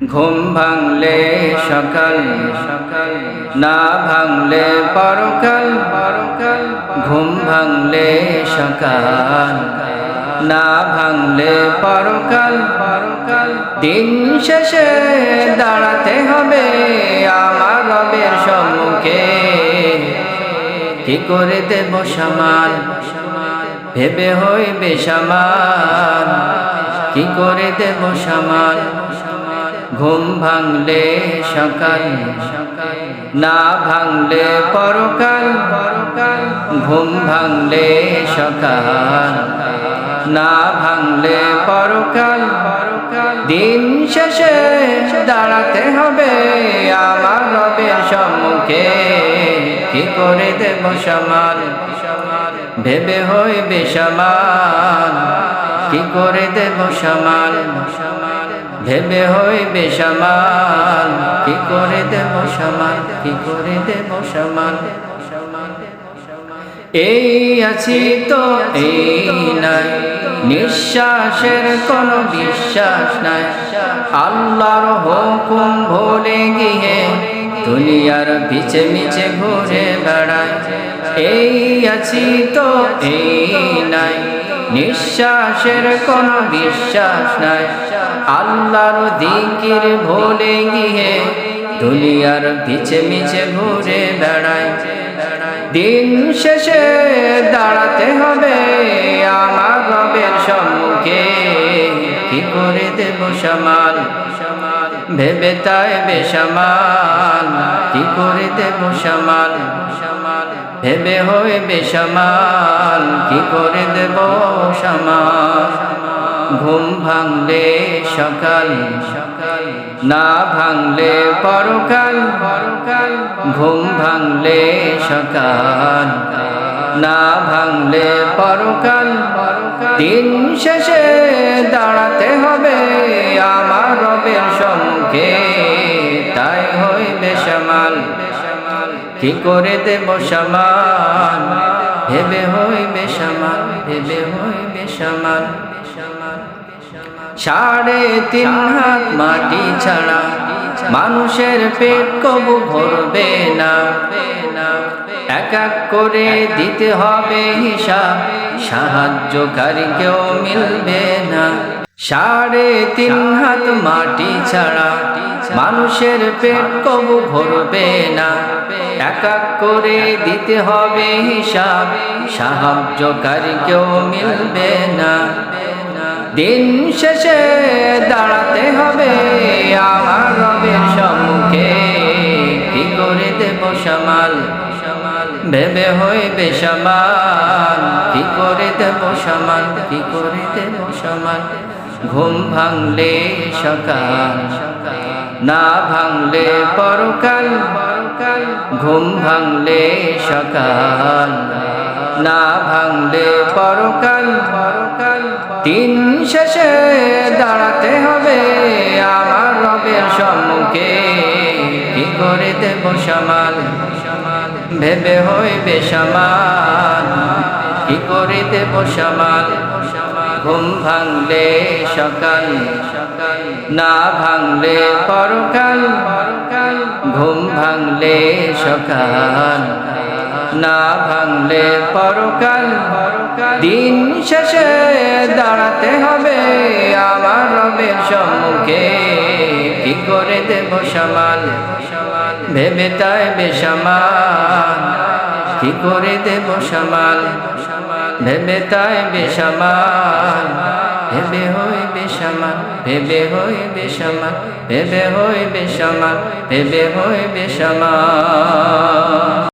ঘুম ভাঙলে সকাল সকাল না ভাঙলে পরকাল পরকাল ঘুম ভাঙলে সকাল, না ভাঙলে পরকাল পরকাল দিন শেষে দাঁড়াতে হবে আমার রবের সম্মুখে। কি করে দেব সমান ভেবে হইবে সমান কি করে দেব সমান ঘুম ভাঙলে সকাল, না ভাঙলে পরকাল পরকাল ঘুম ভাঙলে সকাল, না ভাঙলে পরকাল পরকাল দিন শেষে দাঁড়াতে হবে আমার রবের সম্মুখে। কি করে দেব সমান ভেবে হইবে সমান কি করে দেব সমান ভেবে হইবে সমান কি করে দেব সমান কি করে দেব সমান এই আছি তো, এই নাই। নিঃশ্বাসের কোনো বিশ্বাস নাই। আল্লাহর হুকুম ভুলে গিয়ে দুনিয়ার পিছে মিছে ঘুরে বেড়ায়। এই আছি তো, এই নাই। নিঃশ্বাসের কোন বিশ্বাস নাই। আল্লাহর দিকির ভুলে গিয়ে দুনিয়ার পিছে মিছে ঘুরে বেড়ায়। দিন শেষে দাঁড়াতে হবে আমার রবের সম্মুখে। কি করে দেব সমান ভেবে তাই বেসামাল। কি করে দেব সমান ভেবে হইবে সমান কি করে দেব সমান ঘুম ভাঙলে সকাল সকাল না ভাঙলে পরকাল পরকাল ঘুম ভাঙলে সকাল, না ভাঙলে পরকাল পরকাল দিন শেষে দাঁড়াতে হবে আমার রবের সম্মুখে কি করে দেব সমান ভেবে হইবে সমান ভেবে হইবে সমান সাড়ে তিন হাত মাটি ছাড়া মানুষের পেট কবু ভরবে না। এক এক করে দিতে হবে হিসাব, সাহায্যকারী কেউ মিলবে না। সাড়ে তিন হাত মাটি ছাড়া মানুষের পেট কবু ভরবে না। এক এক করে দিতে হবে হিসাব। সাহায্যকারী কেউ মিলবে না। দিন শেষে দাঁড়াতে হবে আমার রবের সম্মুখে। কি করে দেব সমাল? ভেবে হইবে সমান কি করে দেব সমান কি করে দেব সমান ঘুম ভাঙলে সকাল সকাল। না ভাঙলে পরকাল পরকাল ঘুম ভাঙলে সকাল। না ভাঙলে পরকাল পরকাল দিন শেষে দাঁড়াতে হবে আমার রবের সম্মুখে। কি করে দেব সমাল? ভেবে হইবে সমান কি করে দেব সমাল? ঘুম ভাঙলে সকাল সকাল না ভাঙলে পরকাল পরকাল, ঘুম ভাঙলে সকাল, না ভাঙলে পরকাল, দিন শেষে দাঁড়াতে হবে আমার রবের সম্মুখে। কি করে দেব সমাল? ভেবে তাই বেসামাল। কি করে দেব সমাল? ভেবে তাই বেসামাল, ভেবে হই বেসামাল, ভেবে হই বেসামাল, ভেবে হই বেসামাল, ভেবে হই বেসামাল।